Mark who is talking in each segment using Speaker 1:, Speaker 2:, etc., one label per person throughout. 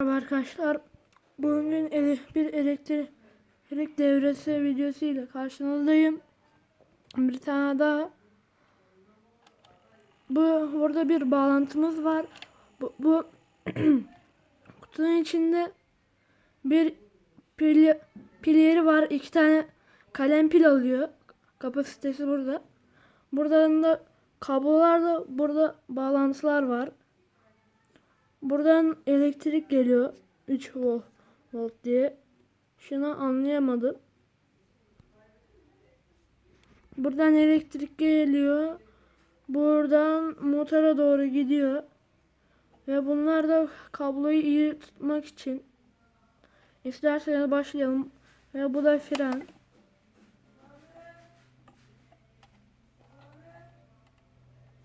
Speaker 1: Merhaba arkadaşlar. Bugün ele- bir elektrik devresi videosu ile karşınızdayım. Bir tane daha. Bu burada bir bağlantımız var. Bu, bu kutunun içinde bir pil, pil yeri var. İki tane kalem pil alıyor. Kapasitesi burada. Buradan da kablolar da burada bağlantılar var. Buradan elektrik geliyor. 3 volt, volt diye. Şunu anlayamadım. Buradan elektrik geliyor. Buradan motora doğru gidiyor. Ve bunlar da kabloyu iyi tutmak için. İsterseniz başlayalım. Ve bu da fren.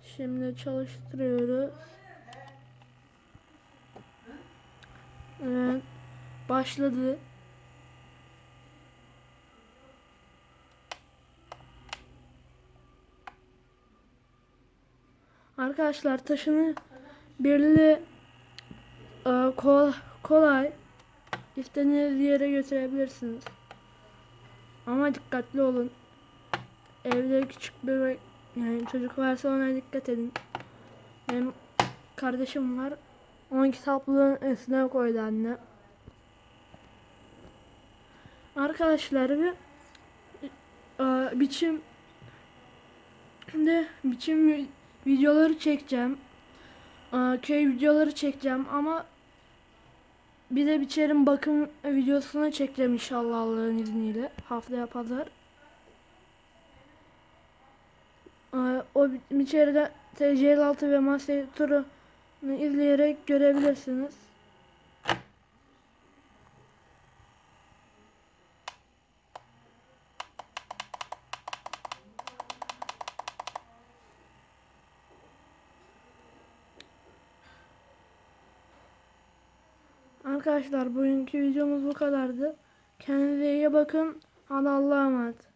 Speaker 1: Şimdi çalıştırıyoruz. Başladı. Arkadaşlar taşını belirli e, kol, kolay istediğiniz yere götürebilirsiniz. Ama dikkatli olun. Evde küçük bebek yani çocuk varsa ona dikkat edin. Benim kardeşim var. Onun kitaplığın üstüne koydu anne. Arkadaşlar bir e, biçim de biçim vi- videoları çekeceğim. E, köy videoları çekeceğim ama bir de biçerim bakım videosunu çekeceğim inşallah Allah'ın izniyle haftaya pazar. E, o bi- biçeride TC6 ve Master Turu izleyerek görebilirsiniz. Arkadaşlar bugünkü videomuz bu kadardı. Kendinize iyi bakın. Hadi Allah'a emanet.